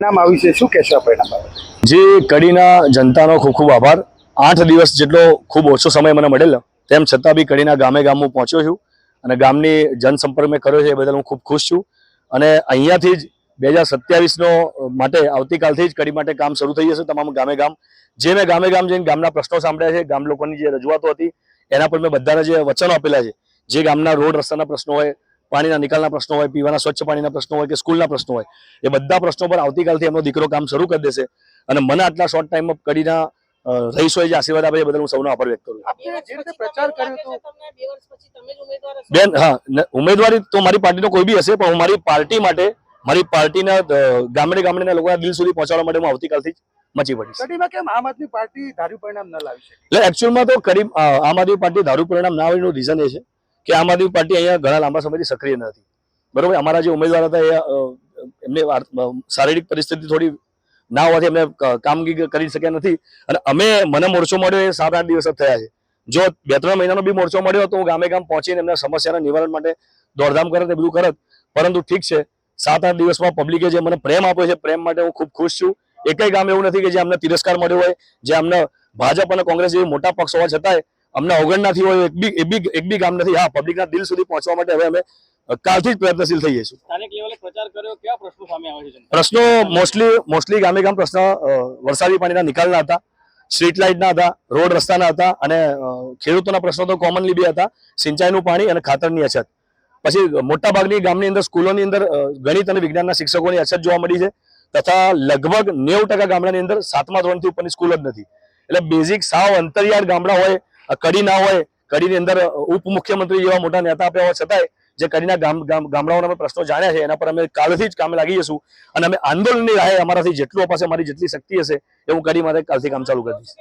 નામ આવી છે. શું કહેશો પરિણામ જે, કડીના જનતાનો ખૂબ ખૂબ આભાર. આઠ દિવસ જેટલો ખૂબ ઓછો સમય મને મળેલો. તેમ છતાં બી કડીના ગામે ગામ હું પહોંચ્યો છું અને ગામની જનસંપર્ક મેં કર્યો છે એ બદલ હું ખૂબ ખુશ છું. અને અહીંયાથી જ બે હજાર સત્યાવીસનો માટે આવતીકાલથી જ કડી માટે કામ શરૂ થઈ જશે તમામ ગામે ગામ. જે મેં ગામે ગામ જઈને ગામના પ્રશ્નો સાંભળ્યા છે, ગામ લોકોની જે રજૂઆતો હતી, એના પર મેં બધાના જે વચનો આપેલા છે, જે ગામના રોડ રસ્તાના પ્રશ્નો હોય પાણીના નિકાલના પ્રશ્નો હોય પીવાના સ્વચ્છ પાણીના પ્રશ્નો હોય કે સ્કૂલના પ્રશ્નો હોય એ બધા પ્રશ્નો પર આવતીકાલથી એમનો દીકરો કામ શરૂ કરી દેશે. અને મને આટલા શોર્ટ ટાઈમમાં કરીને રહીશોએ જે આશીર્વાદ આપે એ બદલ હું સૌનો આભાર વ્યક્ત કરું બેન હા ઉમેદવારી તો મારી પાર્ટીનો કોઈ બી હશે પણ હું મારી પાર્ટી માટે મારી પાર્ટીના ગામડે ગામડેના લોકોના દિલ સુધી પહોંચાડવા માટે હું આવતીકાલથી જ મચી પડીશ. કડીમાં કેમ આમ આદમી પાર્ટી ધાર્યું પરિણામ ન લાવી શકે? એટલે એકચ્યુઅલમાં તો કરીબ અ, આમ આદમી પાર્ટી દારૂ પરિણામ ના આવવાનું રીઝન એ છે. કે આમ આદમી પાર્ટી અહીંયા ઘણા લાંબા સમયથી સક્રિય નથી. બરોબર? અમારા જે ઉમેદવાર હતા એ એમને શારીરિક પરિસ્થિતિ થોડી ના હોવાથી એમને કામગીરી કરી શક્યા નથી. અને અમે, મને મોરચો મળ્યો એ સાત આઠ દિવસ જ થયા છે. જો બે ત્રણ મહિનાનો બી મોરચો મળ્યો તો હું ગામે ગામ પહોંચીને એમના સમસ્યાના નિવારણ માટે દોડધામ કરત એ બધું કરત પરંતુ ઠીક છે, સાત આઠ દિવસમાં પબ્લિકે જે મને પ્રેમ આપ્યો છે, પ્રેમ માટે હું ખૂબ ખુશ છું. એકય ગામ એવું નથી કે જે અમને તિરસ્કાર મળ્યો હોય, જે અમને ભાજપ અને કોંગ્રેસ જેવી મોટા પક્ષ હોવા છતાંય અમને અવગણનાથી હોય એક બી એક બી એક બી ગામ નથી. હા પબ્લિકના દિલ સુધી પહોંચવા માટે હવે અમે કાલથી જ પ્રયત્નશીલ થઈએ છીએ સ્થાનિક લેવલે પ્રચાર કર્યો કેવા પ્રશ્નો સામે આવે છે પ્રશ્નો મોસ્ટલી મોસ્ટલી ગામે ગામ પ્રશ્ન વરસાદી પાણીના નિકાલના હતા સ્ટ્રીટ લાઇટના હતા રોડ રસ્તાના હતા અને ખેડૂતોના પ્રશ્નો તો કોમનલી બી હતા સિંચાઈનું પાણી અને ખાતરની અછત. પછી મોટા ભાગની ગામની અંદર સ્કૂલોની અંદર ગણિત અને વિજ્ઞાનના શિક્ષકોની અછત જોવા મળી છે તથા લગભગ નેવું ટકા ગામડાની અંદર સાતમા ધોરણથી ઉપરની સ્કૂલ જ નથી. એટલે બેઝિક સાવ અંતરિયાળ ગામડા હોય કડી ના હોય, કડીની અંદર ઉપ ઉપમુખ્યમંત્રી જેવા મોટા નેતા આપ્યા હોવા છતાંય જે કડીના ગામ ગામ, ગામડાઓના અમે પ્રશ્નો જાણ્યા છે, એના પર અમે કાલથી જ કામે લાગી જશું અને અમે આંદોલનની રાહે અમારાથી જેટલું અપાશે, અમારી જેટલી શક્તિ હશે એ હું કડી માટે કાલથી કામ ચાલુ કરી દઈશ.